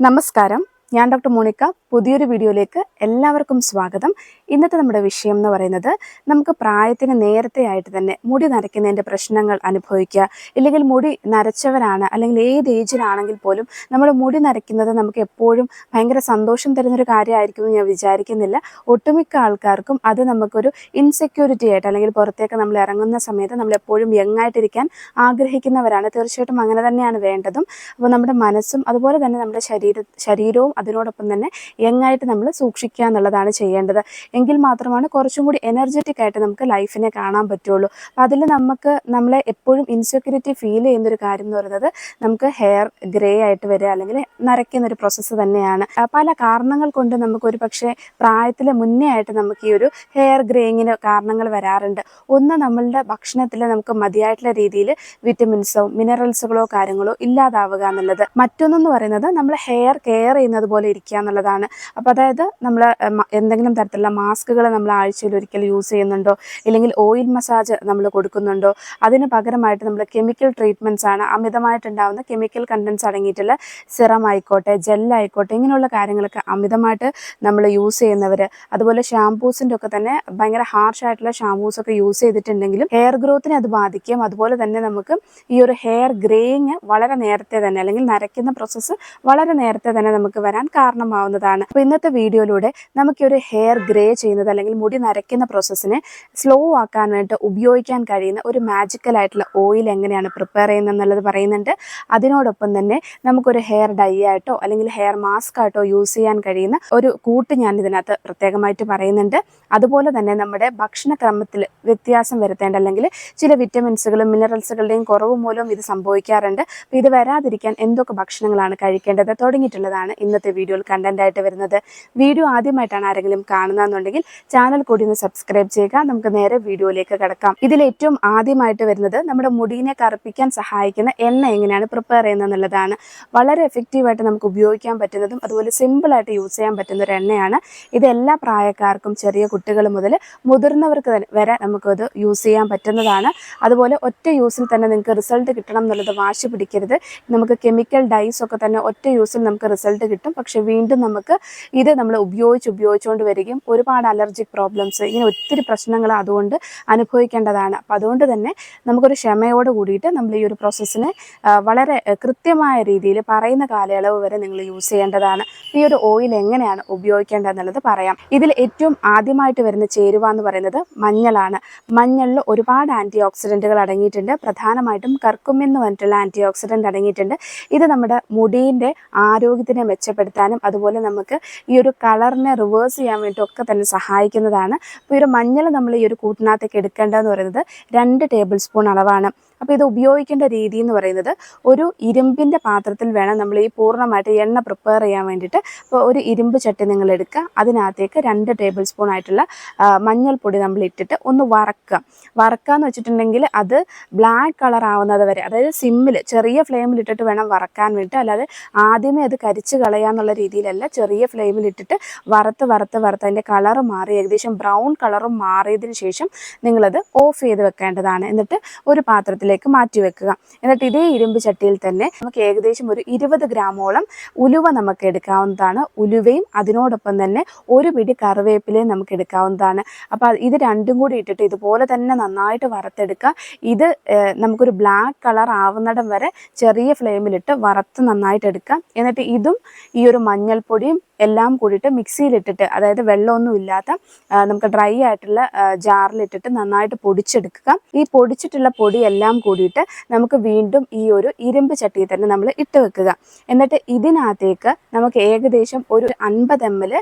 നമസ്കാരം. ഞാൻ doctor Monica പുതിയൊരു വീഡിയോയിലേക്ക് എല്ലാവർക്കും സ്വാഗതം. ഇന്നത്തെ നമ്മുടെ വിഷയം എന്ന് പറയുന്നത് നമുക്ക് പ്രായത്തിന് നേരത്തെ ആയിട്ട് തന്നെ മുടി നരയ്ക്കുന്നതിന്റെ പ്രശ്നങ്ങൾ അനുഭവിക്കുക. ഇല്ലെങ്കിൽ മുടി നരച്ചവരാണ് അല്ലെങ്കിൽ ഏത് ഏജിലാണെങ്കിൽ പോലും നമ്മൾ മുടി നരയ്ക്കുന്നത് നമുക്ക് എപ്പോഴും ഭയങ്കര സന്തോഷം തരുന്നൊരു കാര്യമായിരിക്കും എന്ന് ഞാൻ വിചാരിക്കുന്നില്ല. ഒട്ടുമിക്ക ആൾക്കാർക്കും അത് നമുക്കൊരു ഇൻസെക്യൂരിറ്റി ആയിട്ട് അല്ലെങ്കിൽ പുറത്തേക്ക് നമ്മൾ ഇറങ്ങുന്ന സമയത്ത് നമ്മൾ എപ്പോഴും യങ് ആയിട്ടിരിക്കാൻ ആഗ്രഹിക്കുന്നവരാണ്. തീർച്ചയായിട്ടും അങ്ങനെ തന്നെയാണ് വേണ്ടതും. അപ്പോൾ നമ്മുടെ മനസ്സും അതുപോലെ തന്നെ നമ്മുടെ ശരീര ശരീരവും അതിനോടൊപ്പം തന്നെ യങ്ങായിട്ട് നമ്മൾ സൂക്ഷിക്കുക എന്നുള്ളതാണ് ചെയ്യേണ്ടത്. എങ്കിൽ മാത്രമാണ് കുറച്ചും കൂടി എനർജറ്റിക് ആയിട്ട് നമുക്ക് ലൈഫിനെ കാണാൻ പറ്റുള്ളൂ. അപ്പോൾ അതിൽ നമുക്ക് നമ്മളെ എപ്പോഴും ഇൻസെക്യൂരിറ്റി ഫീൽ ചെയ്യുന്നൊരു കാര്യം എന്ന് പറയുന്നത് നമുക്ക് ഹെയർ ഗ്രേ ആയിട്ട് വരിക അല്ലെങ്കിൽ നരയ്ക്കുന്ന ഒരു പ്രോസസ്സ് തന്നെയാണ്. പല കാരണങ്ങൾ കൊണ്ട് നമുക്ക് ഒരു പക്ഷേ പ്രായത്തിൽ മുന്നേ ആയിട്ട് നമുക്ക് ഈ ഒരു ഹെയർ ഗ്രേയിങ്ങിന് കാരണങ്ങൾ വരാറുണ്ട്. ഒന്ന് നമ്മളുടെ ഭക്ഷണത്തിൽ നമുക്ക് മതിയായിട്ടുള്ള രീതിയിൽ വിറ്റമിൻസോ മിനറൽസുകളോ കാര്യങ്ങളോ ഇല്ലാതാവുക എന്നുള്ളത്. മറ്റൊന്നെന്ന് പറയുന്നത് നമ്മൾ ഹെയർ കെയർ ചെയ്യുന്നത് പോലെ ഇരിക്കുക എന്നുള്ളതാണ്. അപ്പോൾ അതായത് നമ്മൾ എന്തെങ്കിലും തരത്തിലുള്ള മാസ്കുകൾ നമ്മൾ ആഴ്ചയിൽ ഒരിക്കൽ യൂസ് ചെയ്യുന്നുണ്ടോ? ഇല്ലെങ്കിൽ ഓയിൽ മസാജ് നമ്മൾ കൊടുക്കുന്നുണ്ടോ? അതിന് പകരമായിട്ട് നമ്മൾ കെമിക്കൽ ട്രീറ്റ്മെന്റ്സ് ആണ് അമിതമായിട്ടുണ്ടാകുന്ന കെമിക്കൽ കണ്ടൻസ് അടങ്ങിയിട്ടുള്ള സിറം ആയിക്കോട്ടെ ജെല്ലായിക്കോട്ടെ ഇങ്ങനെയുള്ള കാര്യങ്ങളൊക്കെ അമിതമായിട്ട് നമ്മൾ യൂസ് ചെയ്യുന്നവർ അതുപോലെ ഷാംപൂസിന്റെ ഒക്കെ തന്നെ ഭയങ്കര ഹാർഷ് ആയിട്ടുള്ള ഷാംപൂസ് ഒക്കെ യൂസ് ചെയ്തിട്ടുണ്ടെങ്കിലും ഹെയർ ഗ്രോത്തിനെ അത് ബാധിക്കും. അതുപോലെ തന്നെ നമുക്ക് ഈ ഒരു ഹെയർ ഗ്രേയിങ് വളരെ നേരത്തെ തന്നെ അല്ലെങ്കിൽ നരയ്ക്കുന്ന പ്രോസസ്സ് വളരെ നേരത്തെ തന്നെ നമുക്ക് വരാൻ കാരണമാവുന്നതാണ്. അപ്പോൾ ഇന്നത്തെ വീഡിയോയിലൂടെ നമുക്ക് ഒരു ഹെയർ ഗ്രേ ചെയ്യുന്നത് അല്ലെങ്കിൽ മുടി നരയ്ക്കുന്ന പ്രോസസ്സിനെ സ്ലോ ആക്കാൻ വേണ്ടിയിട്ട് ഉപയോഗിക്കാൻ കഴിയുന്ന ഒരു മാജിക്കൽ ആയിട്ടുള്ള ഓയിൽ എങ്ങനെയാണ് പ്രിപ്പയർ ചെയ്യുന്നത് എന്നുള്ളത് പറയുന്നുണ്ട്. അതിനോടൊപ്പം തന്നെ നമുക്കൊരു ഹെയർ ഡൈ ആയിട്ടോ അല്ലെങ്കിൽ ഹെയർ മാസ്ക് ആയിട്ടോ യൂസ് ചെയ്യാൻ കഴിയുന്ന ഒരു കൂട്ട് ഞാൻ ഇതിനകത്ത് പ്രത്യേകമായിട്ട് പറയുന്നുണ്ട്. അതുപോലെ തന്നെ നമ്മുടെ ഭക്ഷണക്രമത്തിൽ വ്യത്യാസം വരുത്തേണ്ട അല്ലെങ്കിൽ ചില വിറ്റമിൻസുകളും മിനറൽസുകളുടെയും കുറവ് മൂലം ഇത് സംഭവിക്കാറുണ്ട്. അപ്പോൾ ഇത് വരാതിരിക്കാൻ എന്തൊക്കെ ഭക്ഷണങ്ങളാണ് കഴിക്കേണ്ടത് തുടങ്ങിയിട്ടുള്ളതാണ് ഇന്നത്തെ വീഡിയോയിൽ കണ്ടന്റ് ആയിട്ട് വരുന്നത്. വീഡിയോ ആദ്യമായിട്ടാണ് ആരെങ്കിലും കാണുന്നതെന്നുണ്ടെങ്കിൽ ചാനൽ കൂടി ഒന്ന് സബ്സ്ക്രൈബ് ചെയ്യുക. നമുക്ക് നേരെ വീഡിയോയിലേക്ക് കിടക്കാം. ഇതിൽ ഏറ്റവും ആദ്യമായിട്ട് വരുന്നത് നമ്മുടെ മുടിയെ കറുപ്പിക്കാൻ സഹായിക്കുന്ന എണ്ണ എങ്ങനെയാണ് പ്രിപ്പയർ ചെയ്യുന്നത് എന്നുള്ളതാണ് വളരെ എഫക്റ്റീവായിട്ട് നമുക്ക് ഉപയോഗിക്കാൻ പറ്റുന്നതും അതുപോലെ സിമ്പിളായിട്ട് യൂസ് ചെയ്യാൻ പറ്റുന്ന ഒരു എണ്ണയാണ്. ഇത് എല്ലാ പ്രായക്കാർക്കും ചെറിയ കുട്ടികൾ മുതൽ മുതിർന്നവർക്ക് വരെ നമുക്കത് യൂസ് ചെയ്യാൻ പറ്റുന്നതാണ്. അതുപോലെ ഒറ്റ യൂസിൽ തന്നെ നിങ്ങൾക്ക് റിസൾട്ട് കിട്ടണം എന്നുള്ളത് വാശി പിടിക്കരുത്. നമുക്ക് കെമിക്കൽ ഡൈസ് ഒക്കെ തന്നെ ഒറ്റ യൂസിൽ നമുക്ക് റിസൾട്ട് കിട്ടും. പക്ഷെ വീണ്ടും നമുക്ക് ഇത് നമ്മൾ ഉപയോഗിച്ച് ഉപയോഗിച്ചുകൊണ്ട് വരികയും ഒരുപാട് അലർജിക് പ്രോബ്ലംസ് ഇങ്ങനെ ഒത്തിരി പ്രശ്നങ്ങൾ അതുകൊണ്ട് അനുഭവിക്കേണ്ടതാണ്. അപ്പം അതുകൊണ്ട് തന്നെ നമുക്കൊരു ക്ഷമയോട് കൂടിയിട്ട് നമ്മൾ ഈ ഒരു പ്രോസസ്സിനെ വളരെ കൃത്യമായ രീതിയിൽ പറയുന്ന കാലയളവ് വരെ നിങ്ങൾ യൂസ് ചെയ്യേണ്ടതാണ്. ഈ ഒരു ഓയിൽ എങ്ങനെയാണ് ഉപയോഗിക്കേണ്ടതെന്നുള്ളത് പറയാം. ഇതിൽ ഏറ്റവും ആദ്യമായിട്ട് വരുന്ന ചേരുവ എന്ന് പറയുന്നത് മഞ്ഞളാണ്. മഞ്ഞളിൽ ഒരുപാട് ആന്റി ഓക്സിഡന്റുകൾ അടങ്ങിയിട്ടുണ്ട്. പ്രധാനമായിട്ടും കർക്കുമെന്ന് പറഞ്ഞിട്ടുള്ള ആന്റി ഓക്സിഡന്റ് അടങ്ങിയിട്ടുണ്ട്. ഇത് നമ്മുടെ മുടിയിന്റെ ആരോഗ്യത്തിനെ മെച്ചപ്പെടുത്താനും അതുപോലെ നമുക്ക് ഈ ഒരു കളറിനെ റിവേഴ്സ് ചെയ്യാൻ വേണ്ടി ഒക്കെ തന്നെ സഹായിക്കുന്നതാണ്. അപ്പോൾ ഈ ഒരു മഞ്ഞൾ നമ്മൾ ഈ ഒരു കൂട്ടിനകത്തേക്ക് എടുക്കേണ്ടതെന്ന് പറയുന്നത് രണ്ട് ടേബിൾ സ്പൂൺ അളവാണ്. അപ്പോൾ ഇത് ഉപയോഗിക്കേണ്ട രീതി എന്ന് പറയുന്നത് ഒരു ഇരുമ്പിന്റെ പാത്രത്തിൽ വേണം നമ്മൾ ഈ പൂർണമായിട്ട് എണ്ണ പ്രിപ്പയർ ചെയ്യാൻ വേണ്ടിയിട്ട്. അപ്പോൾ ഒരു ഇരുമ്പ് ചട്ടി നിങ്ങൾ എടുക്കുക. അതിനകത്തേക്ക് രണ്ട് ടേബിൾ സ്പൂൺ ആയിട്ടുള്ള മഞ്ഞൾപ്പൊടി നമ്മൾ ഇട്ടിട്ട് ഒന്ന് വറക്കുക. വറക്കുക എന്ന് വെച്ചിട്ടുണ്ടെങ്കിൽ അത് ബ്ലാക്ക് കളർ ആവുന്നത് വരെ അതായത് സിമ്മിൽ ചെറിയ ഫ്ലെയിമിൽ ഇട്ടിട്ട് വേണം വറക്കാൻ വേണ്ടിയിട്ട്. അല്ലാതെ ആദ്യമേ അത് കരിച്ച് കളയാന്നുള്ള രീതിയിലല്ല ചെറിയ ഫ്ലെയിമിൽ ഇട്ടിട്ട് വറുത്ത് വറുത്ത് വറുത്ത് അതിന്റെ കളർ മാറി ഏകദേശം ബ്രൗൺ കളറും മാറിയതിന് ശേഷം നിങ്ങളത് ഓഫ് ചെയ്ത് വെക്കേണ്ടതാണ്. എന്നിട്ട് ഒരു പാത്രത്തിലേക്ക് മാറ്റി വെക്കുക. എന്നിട്ട് ഇതേ ഇരുമ്പ് ചട്ടിയിൽ തന്നെ നമുക്ക് ഏകദേശം ഒരു ഇരുപത് ഗ്രാമോളം ഉലുവ നമുക്ക് എടുക്കാവുന്നതാണ്. ഉലുവയും അതിനോടൊപ്പം തന്നെ ഒരു പിടി കറിവേപ്പിലയും നമുക്ക് എടുക്കാവുന്നതാണ്. അപ്പോൾ ഇത് രണ്ടും കൂടി ഇട്ടിട്ട് ഇതുപോലെ തന്നെ നന്നായിട്ട് വറുത്തെടുക്കുക. ഇത് നമുക്കൊരു ബ്ലാക്ക് കളർ ആവുന്നിടം വരെ ചെറിയ ഫ്ലെയിമിലിട്ട് വറുത്ത് നന്നായിട്ട് എടുക്കുക. എന്നിട്ട് ഇതും ഈ ഒരു മഞ്ഞൾപ്പൊടിയും എല്ലാം കൂടിയിട്ട് മിക്സിയിലിട്ടിട്ട് അതായത് വെള്ളമൊന്നും ഇല്ലാത്ത നമുക്ക് ഡ്രൈ ആയിട്ടുള്ള ജാറിലിട്ടിട്ട് നന്നായിട്ട് പൊടിച്ചെടുക്കുക. ഈ പൊടിച്ചിട്ടുള്ള പൊടി എല്ലാം കൂടിയിട്ട് നമുക്ക് വീണ്ടും ഈ ഒരു ഇരുമ്പ് ചട്ടിയിൽ തന്നെ നമ്മൾ ഇട്ട് വെക്കുക. എന്നിട്ട് ഇതിനകത്തേക്ക് നമുക്ക് ഏകദേശം ഒരു അൻപത് എം എൽ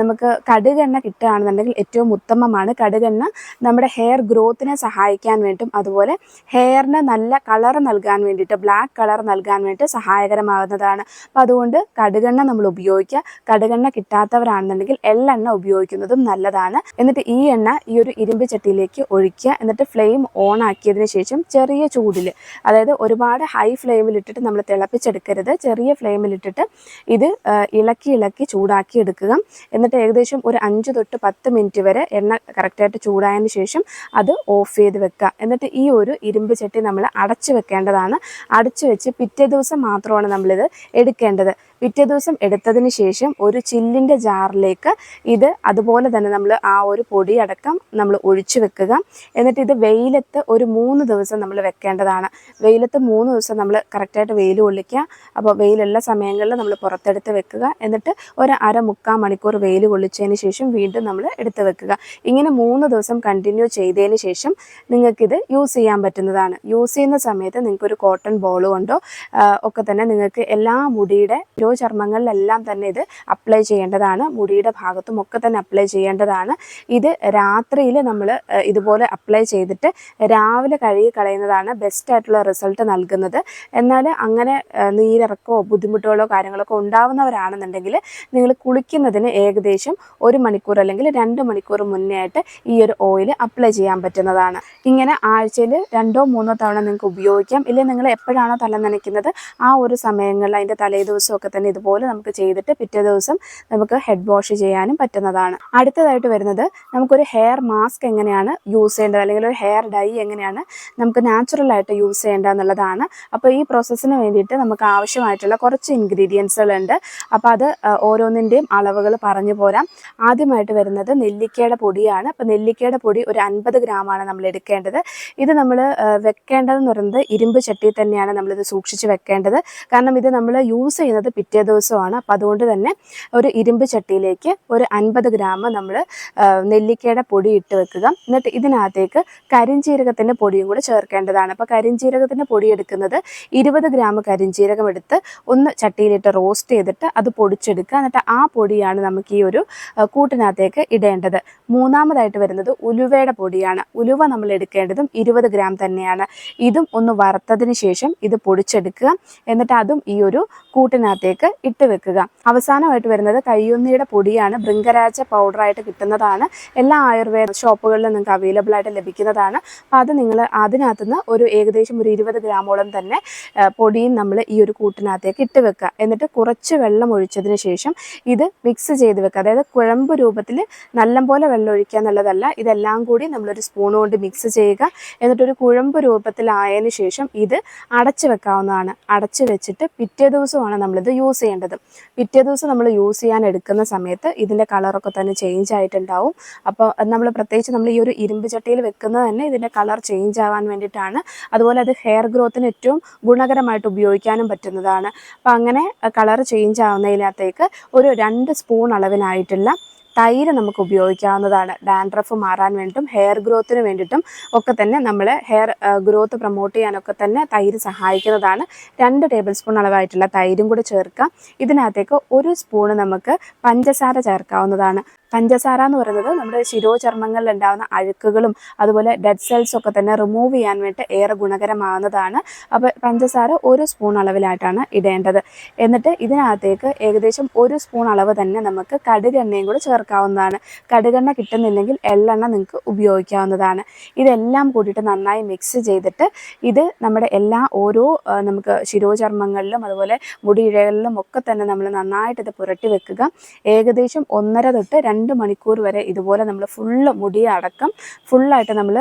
നമുക്ക് കടുകെണ്ണ കിട്ടുകയാണെന്നുണ്ടെങ്കിൽ ഏറ്റവും ഉത്തമമാണ്. കടുകെണ്ണ നമ്മുടെ ഹെയർ ഗ്രോത്തിനെ സഹായിക്കാൻ വേണ്ടിയിട്ടും അതുപോലെ ഹെയറിന് നല്ല കളർ നൽകാൻ വേണ്ടിയിട്ട് ബ്ലാക്ക് കളർ നൽകാൻ വേണ്ടിയിട്ട് സഹായകരമാകുന്നതാണ്. അപ്പം അതുകൊണ്ട് കടുകെണ്ണ നമ്മൾ ഉപയോഗിക്കുക. കടുകെണ്ണ കിട്ടാത്തവരാണെന്നുണ്ടെങ്കിൽ എള്ളെണ്ണ ഉപയോഗിക്കുന്നതും നല്ലതാണ്. എന്നിട്ട് ഈ എണ്ണ ഈ ഒരു ഇരുമ്പ് ചട്ടിയിലേക്ക് ഒഴിക്കുക. എന്നിട്ട് ഫ്ലെയിം ഓൺ ആക്കിയതിന് ശേഷം ചെറിയ ചൂടിൽ അതായത് ഒരുപാട് ഹൈ ഫ്ലെയിമിൽ ഇട്ടിട്ട് നമ്മൾ തിളപ്പിച്ചെടുക്കരുത്. ചെറിയ ഫ്ലെയിമിൽ ഇട്ടിട്ട് ഇത് ഇളക്കി ഇളക്കി ചൂടാക്കി എടുക്കുക. എന്നിട്ട് ഏകദേശം ഒരു അഞ്ച് തൊട്ട് പത്ത് മിനിറ്റ് വരെ എണ്ണ കറക്റ്റായിട്ട് ചൂടായതിന് ശേഷം അത് ഓഫ് ചെയ്ത് വെക്കുക. എന്നിട്ട് ഈ ഒരു ഇരുമ്പ് ചട്ടി നമ്മൾ അടച്ചു വെക്കേണ്ടതാണ്. അടച്ചു വെച്ച് പിറ്റേ ദിവസം മാത്രമാണ് നമ്മളിത് എടുക്കേണ്ടത്. പിറ്റേ ദിവസം എടുത്തതിന് ശേഷം ഒരു ചില്ലിന്റെ ജാറിലേക്ക് ഇത് അതുപോലെ തന്നെ നമ്മൾ ആ ഒരു പൊടിയടക്കം നമ്മൾ ഒഴിച്ചു വെക്കുക. എന്നിട്ട് ഇത് വെയിലത്ത് ഒരു മൂന്ന് ദിവസം നമ്മൾ വെക്കേണ്ടതാണ്. വെയിലത്ത് മൂന്ന് ദിവസം നമ്മൾ കറക്റ്റായിട്ട് വെയിൽ കൊള്ളിക്കുക. അപ്പോൾ വെയിലുള്ള സമയങ്ങളിൽ നമ്മൾ പുറത്തെടുത്ത് വെക്കുക. എന്നിട്ട് ഒരു അര മുക്കാൽ മണിക്കൂർ വെയിൽ കൊള്ളിച്ചതിന് ശേഷം വീണ്ടും നമ്മൾ എടുത്ത് വെക്കുക. ഇങ്ങനെ മൂന്ന് ദിവസം കണ്ടിന്യൂ ചെയ്തതിന് ശേഷം നിങ്ങൾക്കിത് യൂസ് ചെയ്യാൻ പറ്റുന്നതാണ്. യൂസ് ചെയ്യുന്ന സമയത്ത് നിങ്ങൾക്കൊരു കോട്ടൺ ബോൾ കൊണ്ടോ ഒക്കെ തന്നെ നിങ്ങൾക്ക് എല്ലാ മുടിയുടെ ഓരോ ചർമ്മങ്ങളിലെല്ലാം തന്നെ ഇത് അപ്ലൈ ചെയ്യേണ്ടതാണ്. മുടിയുടെ ഭാഗത്തും ഒക്കെ തന്നെ അപ്ലൈ ചെയ്യേണ്ടതാണ്. ഇത് രാത്രിയിൽ നമ്മൾ ഇതുപോലെ അപ്ലൈ ചെയ്തിട്ട് രാവിലെ കഴുകി കളയുന്നതാണ് ബെസ്റ്റ് ആയിട്ടുള്ള റിസൾട്ട് നൽകുന്നത്. എന്നാൽ അങ്ങനെ നീരിറക്കോ ബുദ്ധിമുട്ടുകളോ കാര്യങ്ങളൊക്കെ ഉണ്ടാവുന്നവരാണെന്നുണ്ടെങ്കിൽ നിങ്ങൾ കുളിക്കുന്നതിന് ഏകദേശം ഒരു മണിക്കൂർ അല്ലെങ്കിൽ രണ്ട് മണിക്കൂർ മുന്നേ ആയിട്ട് ഈ ഒരു ഓയിൽ അപ്ലൈ ചെയ്യാൻ പറ്റുന്നതാണ്. ഇങ്ങനെ ആഴ്ചയിൽ രണ്ടോ മൂന്നോ തവണ നിങ്ങൾക്ക് ഉപയോഗിക്കാം. ഇല്ലെങ്കിൽ നിങ്ങൾ എപ്പോഴാണോ തല നനയ്ക്കുന്നത് ആ ഒരു സമയങ്ങളിൽ അതിന്റെ തലേ ദിവസമൊക്കെ തന്നെ ഇതുപോലെ നമുക്ക് ചെയ്തിട്ട് പിറ്റേ നമുക്ക് ഹെഡ് വാഷ് ചെയ്യാനും പറ്റുന്നതാണ്. അടുത്തതായിട്ട് വരുന്നത് നമുക്കൊരു ഹെയർ മാസ്ക് എങ്ങനെയാണ് യൂസ് ചെയ്യേണ്ടത്? അല്ലെങ്കിൽ ഒരു ഹെയർ ഡൈ എങ്ങനെയാണ് നമുക്ക് നാച്ചുറൽ ആയിട്ട് യൂസ് ചെയ്യേണ്ടത് എന്നുള്ളതാണ്. അപ്പോൾ ഈ പ്രോസസ്സിന് വേണ്ടിയിട്ട് നമുക്ക് ആവശ്യമായിട്ടുള്ള കുറച്ച് ഇൻഗ്രീഡിയൻസുകൾ ഉണ്ട് അപ്പോൾ അത് ഓരോന്നിന്റെയും അളവുകൾ പറഞ്ഞു പോരാം. ആദ്യമായിട്ട് വരുന്നത് നെല്ലിക്കയുടെ പൊടിയാണ്. അപ്പോൾ നെല്ലിക്കയുടെ പൊടി ഒരു അൻപത് ഗ്രാമാണ് നമ്മൾ എടുക്കേണ്ടത്. ഇത് നമ്മൾ വെക്കേണ്ടതെന്ന് പറയുന്നത് ഇരുമ്പ് ചട്ടിയിൽ തന്നെയാണ് നമ്മളിത് സൂക്ഷിച്ച് വെക്കേണ്ടത്. കാരണം ഇത് നമ്മൾ യൂസ് ചെയ്യുന്നത് പിറ്റേ ദിവസമാണ്. അപ്പോൾ അതുകൊണ്ട് തന്നെ ഒരു ഇരുമ്പ് ചട്ടിയിലേക്ക് ഒരു അൻപത് ഗ്രാം നമ്മൾ നെല്ലിക്കയുടെ പൊടി ഇട്ട് വെക്കുക. എന്നിട്ട് ഇതിനകത്തേക്ക് കരിഞ്ജീരകത്തിന്റെ പൊടിയും കൂടെ ചേർക്കേണ്ടതാണ്. അപ്പോൾ കരിഞ്ജീരകത്തിന്റെ പൊടി എടുക്കുന്നത് ഇരുപത് ഗ്രാം കരിഞ്ജീരകം എടുത്ത് ഒന്ന് ചട്ടിയിലിട്ട് റോസ്റ്റ് ചെയ്തിട്ട് അത് പൊടിച്ചെടുക്കുക. എന്നിട്ട് ആ പൊടിയാണ് നമുക്ക് ഈ ഒരു കൂട്ടിനകത്തേക്ക് ഇടേണ്ടത്. മൂന്നാമതായിട്ട് വരുന്നത് ഉലുവയുടെ പൊടിയാണ്. ഉലുവ നമ്മൾ എടുക്കേണ്ടതും ഇരുപത് ഗ്രാം തന്നെയാണ്. ഇതും ഒന്ന് വറുത്തതിന് ശേഷം ഇത് പൊടിച്ചെടുക്കുക. എന്നിട്ട് അതും ഈ ഒരു കൂട്ടിനകത്തേക്ക് ഇട്ട് വെക്കുക. അവസാനമായിട്ട് വരുന്നത് കയ്യൊന്നിയുടെ പൊടിയാണ്. ബൃങ്കരാജ പൗഡറായിട്ട് കിട്ടുന്നതാണ്. എല്ലാ ആയുർവേദ ഷോപ്പുകളിലും നിങ്ങൾക്ക് അവൈലബിൾ ആയിട്ട് ലഭിക്കുന്നതാണ്. അപ്പോൾ അത് നിങ്ങൾ അതിനകത്തുനിന്ന് ഒരു ഏകദേശം ഒരു ഇരുപത് ഗ്രാമോളം തന്നെ പൊടിയും നമ്മൾ ഈ ഒരു കൂട്ടിനകത്തേക്ക് ഇട്ട് വെക്കുക. എന്നിട്ട് കുറച്ച് വെള്ളം ഒഴിച്ചതിന് ശേഷം ഇത് മിക്സ് ചെയ്ത് വെക്കുക. അതായത് കുഴമ്പ് രൂപത്തിൽ നല്ലപോലെ വെള്ളം ഒഴിക്കുക എന്നുള്ളതല്ല ഇതെല്ലാം കൂടി നമ്മളൊരു സ്പൂൺ കൊണ്ട് മിക്സ് ചെയ്യുക. എന്നിട്ടൊരു കുഴമ്പ് രൂപത്തിലായതിനു ശേഷം ഇത് അടച്ചു വെക്കാവുന്നതാണ്. അടച്ചു വെച്ചിട്ട് പിറ്റേ ദിവസമാണ് നമ്മളിത് യൂസ് ചെയ്യേണ്ടത്. പിറ്റേ ദിവസം നമ്മൾ യൂസ് ചെയ്യാൻ എടുക്കുന്ന സമയത്ത് ഇതിന്റെ കളറൊക്കെ തന്നെ ചേഞ്ച് ആയിട്ടുണ്ടാവും. അപ്പോൾ നമ്മൾ പ്രത്യേകിച്ച് നമ്മൾ ഈ ഒരു ഇരുമ്പ് ചട്ടിയിൽ വെക്കുന്നത് തന്നെ ഇതിന്റെ കളർ ചേഞ്ച് ആവാൻ വേണ്ടിയിട്ടാണ്. അതുപോലെ അത് ഹെയർ ഗ്രോത്തിന് ഏറ്റവും ഗുണകരമായിട്ട് ഉപയോഗിക്കാനും പറ്റുന്നതാണ്. അപ്പോൾ അങ്ങനെ കളർ ചേഞ്ച് ആവുന്നതിനകത്തേക്ക് ഒരു രണ്ട് സ്പൂൺ അളവിനായിട്ടുള്ള തൈര് നമുക്ക് ഉപയോഗിക്കാവുന്നതാണ്. ഡാൻഡ്രഫ് മാറാൻ വേണ്ടിയിട്ടും ഹെയർ ഗ്രോത്തിന് വേണ്ടിയിട്ടും ഒക്കെ തന്നെ നമ്മൾ ഹെയർ ഗ്രോത്ത് പ്രൊമോട്ട് ചെയ്യാനൊക്കെ തന്നെ തൈര് സഹായിക്കുന്നതാണ്. രണ്ട് ടേബിൾ സ്പൂൺ അളവായിട്ടുള്ള തൈരും കൂടി ചേർക്കാം. ഇതിനകത്തേക്ക് ഒരു സ്പൂണ് നമുക്ക് പഞ്ചസാര ചേർക്കാവുന്നതാണ്. പഞ്ചസാര എന്ന് പറയുന്നത് നമ്മുടെ ശിരോചർമ്മങ്ങളിൽ ഉണ്ടാകുന്ന അഴുക്കുകളും അതുപോലെ ഡെഡ് സെൽസ് ഒക്കെ തന്നെ റിമൂവ് ചെയ്യാൻ വേണ്ടി ഏറെ ഗുണകരമാവുന്നതാണ്. അപ്പോൾ പഞ്ചസാര ഒരു സ്പൂൺ അളവിലായിട്ടാണ് ഇടേണ്ടത്. എന്നിട്ട് ഇതിനകത്തേക്ക് ഏകദേശം ഒരു സ്പൂൺ അളവ് തന്നെ നമുക്ക് കടുകെണ്ണയും കൂടി ചേർക്കാവുന്നതാണ്. കടുകെണ്ണ കിട്ടുന്നില്ലെങ്കിൽ എള്ളെണ്ണ നിങ്ങൾക്ക് ഉപയോഗിക്കാവുന്നതാണ്. ഇതെല്ലാം കൂടിയിട്ട് നന്നായി മിക്സ് ചെയ്തിട്ട് ഇത് നമ്മുടെ എല്ലാ ഓരോ നമുക്ക് ശിരോചർമ്മങ്ങളിലും അതുപോലെ മുടിയിഴകളിലും ഒക്കെ തന്നെ നമ്മൾ നന്നായിട്ട് ഇത് പുരട്ടി വെക്കുക. ഏകദേശം ഒന്നര തൊട്ട് രണ്ട് മണിക്കൂർ വരെ ഇതുപോലെ നമ്മൾ ഫുള്ള് മുടി അടക്കം ഫുള്ളായിട്ട് നമ്മൾ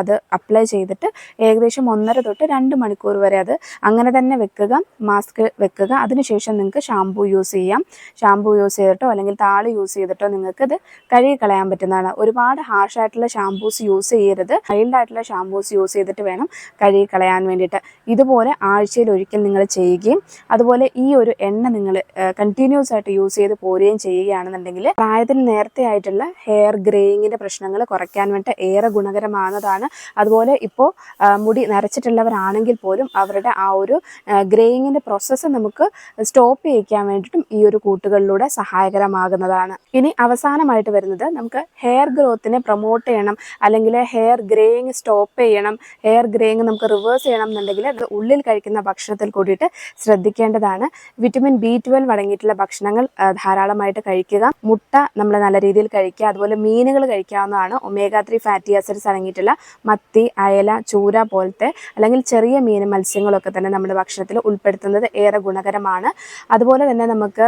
അത് അപ്ലൈ ചെയ്തിട്ട് ഏകദേശം ഒന്നര തൊട്ട് രണ്ട് മണിക്കൂർ വരെ അത് അങ്ങനെ തന്നെ വെക്കുക മാസ്ക് വെക്കുക. അതിനുശേഷം നിങ്ങൾക്ക് ഷാമ്പൂ യൂസ് ചെയ്യാം. ഷാമ്പൂ യൂസ് ചെയ്തിട്ടോ അല്ലെങ്കിൽ താളി യൂസ് ചെയ്തിട്ടോ നിങ്ങൾക്ക് ഇത് കഴുകി കളയാൻ പറ്റുന്നതാണ്. ഒരുപാട് ഹാർഷ് ആയിട്ടുള്ള ഷാമ്പൂസ് യൂസ് ചെയ്യരുത്. മൈൽഡായിട്ടുള്ള ഷാമ്പൂസ് യൂസ് ചെയ്തിട്ട് വേണം കഴുകി കളയാൻ വേണ്ടിയിട്ട്. ഇതുപോലെ ആഴ്ചയിൽ ഒരിക്കൽ നിങ്ങൾ ചെയ്യുകയും അതുപോലെ ഈ ഒരു എണ്ണ നിങ്ങൾ കണ്ടിന്യൂസ് ആയിട്ട് യൂസ് ചെയ്ത് പോരുകയും ചെയ്യുകയാണെന്നുണ്ടെങ്കിൽ പ്രായത്തിന് നേരത്തെ ആയിട്ടുള്ള ഹെയർ ഗ്രേയിങ്ങിന്റെ പ്രശ്നങ്ങൾ കുറയ്ക്കാൻ വേണ്ടി ഏറെ ഗുണകരമാകുന്നതാണ്. അതുപോലെ ഇപ്പോൾ മുടി നരച്ചിട്ടുള്ളവരാണെങ്കിൽ പോലും അവരുടെ ആ ഒരു ഗ്രേയിങ്ങിന്റെ പ്രോസസ്സ് നമുക്ക് സ്റ്റോപ്പ് ചെയ്യിക്കാൻ വേണ്ടിയിട്ടും ഈ ഒരു കൂട്ടുകളിലൂടെ സഹായകരമാകുന്നതാണ്. ഇനി അവസാനമായിട്ട് വരുന്നത് നമുക്ക് ഹെയർ ഗ്രോത്തിനെ പ്രൊമോട്ട് ചെയ്യണം. അല്ലെങ്കിൽ ഹെയർ ഗ്രേയിങ് സ്റ്റോപ്പ് ചെയ്യണം. ഹെയർ ഗ്രേയിങ് നമുക്ക് റിവേഴ്സ് ചെയ്യണം എന്നുണ്ടെങ്കിൽ അത് ഉള്ളിൽ കഴിക്കുന്ന ഭക്ഷണത്തിൽ കൂടിയിട്ട് ശ്രദ്ധിക്കേണ്ടതാണ്. വിറ്റമിൻ ബി ട്വൽവ് അടങ്ങിയിട്ടുള്ള ഭക്ഷണങ്ങൾ ധാരാളമായിട്ട് കഴിക്കുക. മുട്ട നമ്മൾ നല്ല രീതിയിൽ കഴിക്കുക. അതുപോലെ മീനുകൾ കഴിക്കാവുന്നതാണ്. ഒമേഗ ത്രീ ഫാറ്റി ആസിഡ്സ് അടങ്ങിയിട്ടുള്ള മത്തി അയല ചൂര പോലത്തെ അല്ലെങ്കിൽ ചെറിയ മീൻ മത്സ്യങ്ങളൊക്കെ തന്നെ നമ്മുടെ ഭക്ഷണത്തിൽ ഉൾപ്പെടുത്തുന്നത് ഏറെ ഗുണകരമാണ്. അതുപോലെ തന്നെ നമുക്ക്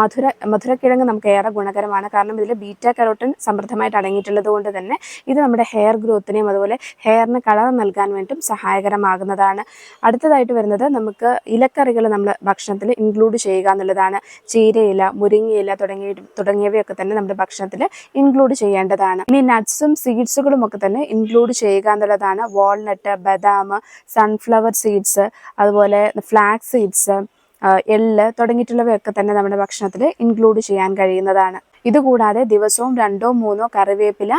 മധുര മധുരക്കിഴങ്ങ് നമുക്ക് ഏറെ ഗുണകരമാണ്. കാരണം ഇതിൽ ബീറ്റ കരോട്ടൻ സമൃദ്ധമായിട്ട് അടങ്ങിയിട്ടുള്ളത് കൊണ്ട് തന്നെ ഇത് നമ്മുടെ ഹെയർ ഗ്രോത്തിനെയും അതുപോലെ ഹെയറിന് കളർ നൽകാൻ വേണ്ടിയും സഹായകരമാകുന്നതാണ്. അടുത്തതായിട്ട് വരുന്നത് നമുക്ക് ഇലക്കറികൾ നമ്മൾ ഭക്ഷണത്തിൽ ഇൻക്ലൂഡ് ചെയ്യുക എന്നുള്ളതാണ്. ചീരയില മുരിങ്ങയില തുടങ്ങിയ തുടങ്ങിയവയൊക്കെ തന്നെ നമ്മുടെ ഭക്ഷണത്തിൽ ഇൻക്ലൂഡ് ചെയ്യേണ്ടതാണ്. ഇനി നട്ട്സും സീഡ്സുകളും ഒക്കെ തന്നെ ഇൻക്ലൂഡ് ചെയ്യുക എന്നുള്ളതാണ് വാൾനട്ട് ബദാം സൺഫ്ലവർ സീഡ്സ് അതുപോലെ ഫ്ലാക്സ് സീഡ്സ് എള്ള് തുടങ്ങിയിട്ടുള്ളവയൊക്കെ തന്നെ നമ്മുടെ ഭക്ഷണത്തിൽ ഇൻക്ലൂഡ് ചെയ്യാൻ കഴിയുന്നതാണ്. ഇതുകൂടാതെ ദിവസവും രണ്ടോ മൂന്നോ കറിവേപ്പില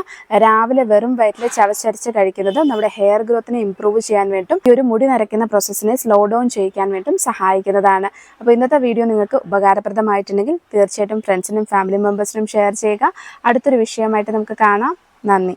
രാവിലെ വെറും വയറ്റിൽ ചവച്ചരച്ച് കഴിക്കുന്നത് നമ്മുടെ ഹെയർ ഗ്രോത്തിനെ ഇംപ്രൂവ് ചെയ്യാൻ വേണ്ടും ഈ ഒരു മുടി നരയ്ക്കുന്ന പ്രോസസ്സിനെ സ്ലോ ഡൗൺ ചെയ്യിക്കാൻ വേണ്ടും സഹായിക്കുന്നതാണ്. അപ്പോൾ ഇന്നത്തെ വീഡിയോ നിങ്ങൾക്ക് ഉപകാരപ്രദമായിട്ടുണ്ടെങ്കിൽ തീർച്ചയായിട്ടും ഫ്രണ്ട്സിനും ഫാമിലി മെമ്പേഴ്സിനും ഷെയർ ചെയ്യുക. അടുത്തൊരു വിഷയമായിട്ട് നമുക്ക് കാണാം. നന്ദി.